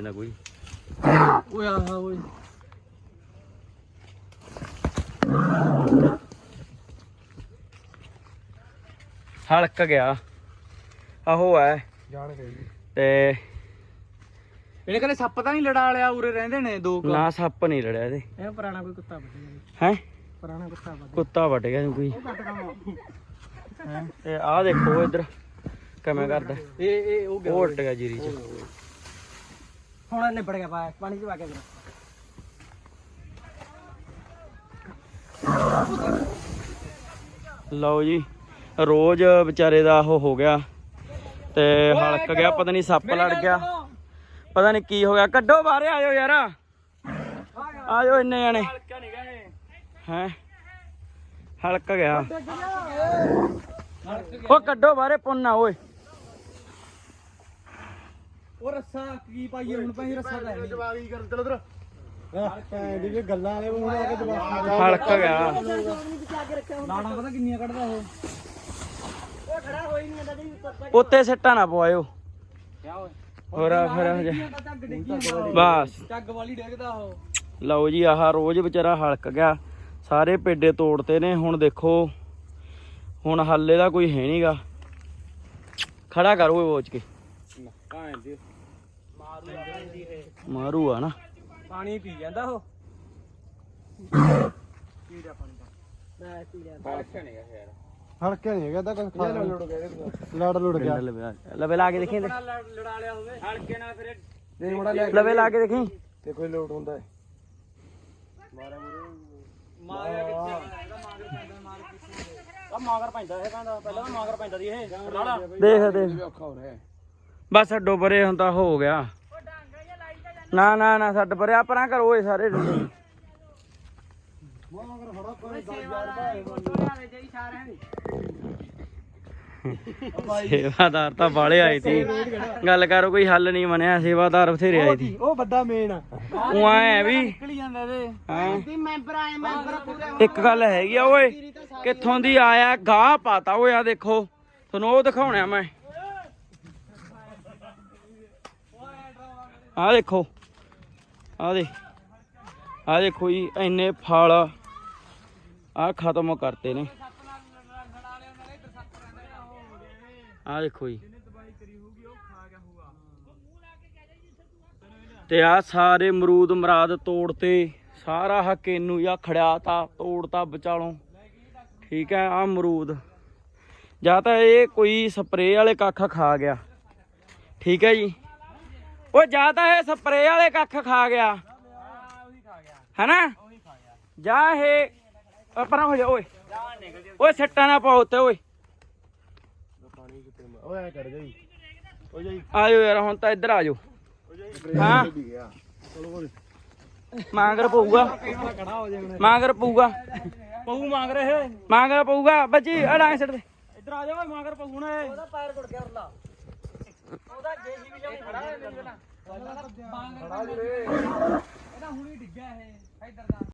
ਨਾ ਕੋਈ। ਓਏ ਆਹ ਓਏ। ਹਲਕ ਗਿਆ। ਆਹੋ ਹੈ। ਜਾਣ ਜੀ। ਤੇ ਇਹਨੇ ਕਹਿੰਦੇ ਸੱਪ ਤਾਂ ਨਹੀਂ ਲੜਾ ਲਿਆ ਉਰੇ ਰਹਿੰਦੇ ਨੇ ਦੋ ਕੁ। ਨਾ ਸੱਪ ਨਹੀਂ ਲੜਿਆ ਇਹਦੇ। ਇਹ ਪੁਰਾਣਾ ਕੋਈ ਕੁੱਤਾ ਵੱਢਿਆ ਹੈ? ਪੁਰਾਣਾ ਕੁੱਤਾ ਵੱਢਿਆ ਕੁੱਤਾ ਵੱਢ ਗਿਆ ਇਹਨੂੰ ਕੋਈ। ਕੱਟ? ਤੇ ਆਹ ਦੇਖੋ ਇੱਧਰ ਕਿਵੇਂ ਕਰਦਾ। ਇਹ ਇਹ ਉਹ ਗਿਆ। ਉਹ ਉੱਟ ਗਿਆ ਜੀਰੀ ਚ। ਹੁਣ ਨਿਬੜ ਗਿਆ ਪਾ ਪਾਣੀ ਚ ਪਾ ਕੇ ਫਿਰ ਲਓ ਜੀ ਰੋਜ਼ ਵਿਚਾਰੇ ਦਾ ਉਹ ਹੋ ਗਿਆ ਤੇ ਹਲਕ ਗਿਆ ਪਤਾ ਨਹੀਂ ਸੱਪ ਲੜ ਗਿਆ। ਪਤਾ ਨਹੀਂ ਕੀ ਹੋ ਗਿਆ। ਕੱਢੋ ਬਾਹਰੇ ਆਇਓ ਯਾਰ। ਆਇਓ ਇੰਨੇ ਜਾਣੇ। ਹੈ? ਹਲਕ ਗਿਆ। ਉਹ ਕੱਢੋ ਬਾਹਰੇ ਪੁੰਨਾ ਓਏ। ਉਹ ਰੱਸਾ ਕੀ ਪਾਈਏ ਹੁਣ ਭਾਈ ਰੱਸਾ ਤਾਂ ਜਵਾਗੀ ਕਰ ਚਲ ਉਧਰ। ਹਾਂ ਦੀ ਗੱਲਾਂ ਵਾਲੇ ਮੂੰਹ ਲਾ ਕੇ ਜਵਾਗੀ ਹਲਕ ਗਿਆ ਲਾਣਾ ਪਤਾ ਕਿੰਨੀਆਂ ਕੱਢਦਾ ਉਹ? ਉੱਤੇ ਸਿੱਟਾ ਨਾ ਪਵਾਇਓ। ਕਿਆ ਓਏ? ਹੋਰ ਆ ਫਿਰ ਬਸ। ਚੱਗ ਵਾਲੀ ਡੇਗਦਾ ਉਹ। ਲਓ ਜੀ ਆਹ ਰੋਜ਼ ਵਿਚਾਰਾ ਹਲਕ ਗਿਆ। ਸਾਰੇ ਪੇਡੇ ਤੋੜਤੇ ਨੇ ਹੁਣ ਦੇਖੋ। ਹੁਣ ਹੱਲੇ ਦਾ ਕੋਈ ਹੈ ਨਹੀਂਗਾ ਖੜਾ ਕਰ ਓਏ ਵੋਚ ਕੇ। ਕਾਹਨ ਦੀ ਮਾਰੂ ਜਾਂਦੀ ਮਾਰੂ ਆ ਨਾ। ਪਾਣੀ ਪੀ ਜਾਂਦਾ ਉਹ? ਪੀ ਜਾ ਪਾਣੀ ਮੈਂ ਪੀ ਲਿਆ ਹਲਕਾ ਨਹੀਂ ਗਿਆ ਯਾਰ। ਹਲਕੇ ਨਹੀਂ ਹੈਗਾ ਤਾਂ ਕੁਝ ਖਾ ਲੜ ਲੜ ਗਿਆ ਲੜ ਲੁੜ ਗਿਆ ਲਵੇ ਲਾ ਕੇ ਦੇਖੀ ਲੜਾ ਲਿਆ ਹੋਵੇ। ਹਲਕੇ ਨਾਲ ਫਿਰ ਜੇ ਮੜਾ ਲੈ ਲਵੇ ਲਾ ਕੇ ਦੇਖੀ। ਤੇ ਕੋਈ ਲੋਟ ਹੁੰਦਾ ਹੈ। ਮਾਰਿਆ ਕਿੱਥੇ? ਇਹਦਾ ਮਾਗਰ ਪੈਂਦਾ ਮਾਰ। ਕਿੱਥੇ ਆ ਮਾਗਰ ਪੈਂਦਾ ਇਹ ਕਹਿੰਦਾ। ਪਹਿਲਾਂ ਤਾਂ ਮਾਗਰ ਪੈਂਦਾ ਦੀ ਇਹ ਦੇਖ ਦੇਖ। ਔਖਾ ਹੋ ਰਿਹਾ ਹੈ। ਬਸ ਅੱਡੋ ਪਰੇ ਹੁਣ ਤਾਂ ਹੋ ਗਿਆ। ਨਾ ਨਾ ਨਾ ਛੱਡ ਪਰੇ ਆ ਪਰਾਂ ਕਰੋ ਓਏ ਸਾਰੇ। ਡੰਡੇ। ਸੇਵਾਦਾਰ ਤਾਂ ਬਾਲੇ ਆਏ ਸੀ। ਗੱਲ ਕਰੋ ਕੋਈ ਹੱਲ ਨਹੀਂ ਬਣਿਆ ਸੇਵਾਦਾਰ ਬਥੇਰੇ ਆਏ ਸੀ। ਉਹ ਵੱਡਾ ਮੇਨ ਉਹ ਐ ਵੀ ਨਿਕਲੀ ਜਾਂਦਾ ਇਹਦੇ ਹੈਂ। ਮੈਂਬਰ ਆਏ ਮੈਂਬਰ ਪੂਰੇ ਇੱਕ ਗੱਲ ਹੈਗੀ ਆ ਓਏ ਕਿੱਥੋਂ ਦੀ ਆਇਆ ਗਾਹ ਪਾਤਾ ਓਏ ਆ ਦੇਖੋ। ਤੁਹਾਨੂੰ ਉਹ ਦਿਖਾਉਣਾ ਮੈਂ। ਆਹ ਦੇਖੋ ਆਹ ਦੇ ਆਹ ਦੇਖੋ ਜੀ, ਇੰਨੇ ਫਲ ਆਹ ਖਤਮ ਕਰਤੇ ਨੇ। ਆਹ ਦੇਖੋ ਜੀ। ਤੇ ਆ ਸਾਰੇ ਮਰੂਦ ਮਰਾਦ ਤੋੜਤੇ, ਸਾਰਾ ਹਕੇਨੂ ਜਾਂ ਖੜਿਆਤਾ, ਤੋੜਤਾ ਵਿਚਾਲੋਂ। ਠੀਕ ਹੈ, ਆ ਅਮਰੂਦ। ਜਾਂ ਤਾਂ ਇਹ ਕੋਈ ਸਪਰੇਅ ਵਾਲੇ ਕੱਖ ਖਾ ਗਿਆ। ਠੀਕ ਹੈ ਜੀ। ਉਹ ਜਾਂ ਤਾਂ ਇਹ ਸਪਰੇਅ ਵਾਲੇ ਕੱਖ ਖਾ ਗਿਆ। ਹੈਨਾ? ਜਾਂ ਇਹ ਪਰਾਂ ਹੋ ਜਾ ਓਏ। ਓਏ ਸੱਟਾਂ ਨਾ ਪਾਓ ਉੱਤੇ ਓਏ। ਓਏ ਐ ਕਰ ਜਾਈ। ਓ ਜਾਈ। ਆਜੋ ਯਾਰ ਹੁਣ ਤਾਂ ਇੱਧਰ ਆਜੋ। ਹਾਂ। ਮਾਂਗਰ ਪਊਗਾ। ਮਾਂਗਰ ਪਊਗਾ। ਪਹੂ ਮੰਗ ਰਹੇ ਮਾਂਗਰ ਪਊਗਾ। ਬੱਜੀ ਅੜਾਂ ਸਿੱਟ ਦੇ। ਇੱਧਰ ਆ ਜਾ ਮਾਗਰ ਪਹੂ ਨਾ ਉਹਦਾ ਪੈਰ ਘੁੱਟ ਗਿਆ ਖੜਾ ਹੈ ਮੇਰੇ ਨਾਲ ਖੜਾ ਜੀ ਰੇ ਇਹਦਾ ਹੁਣੀ ਡਿੱਗਿਆ ਇਹ ਇੱਧਰ ਦਾ।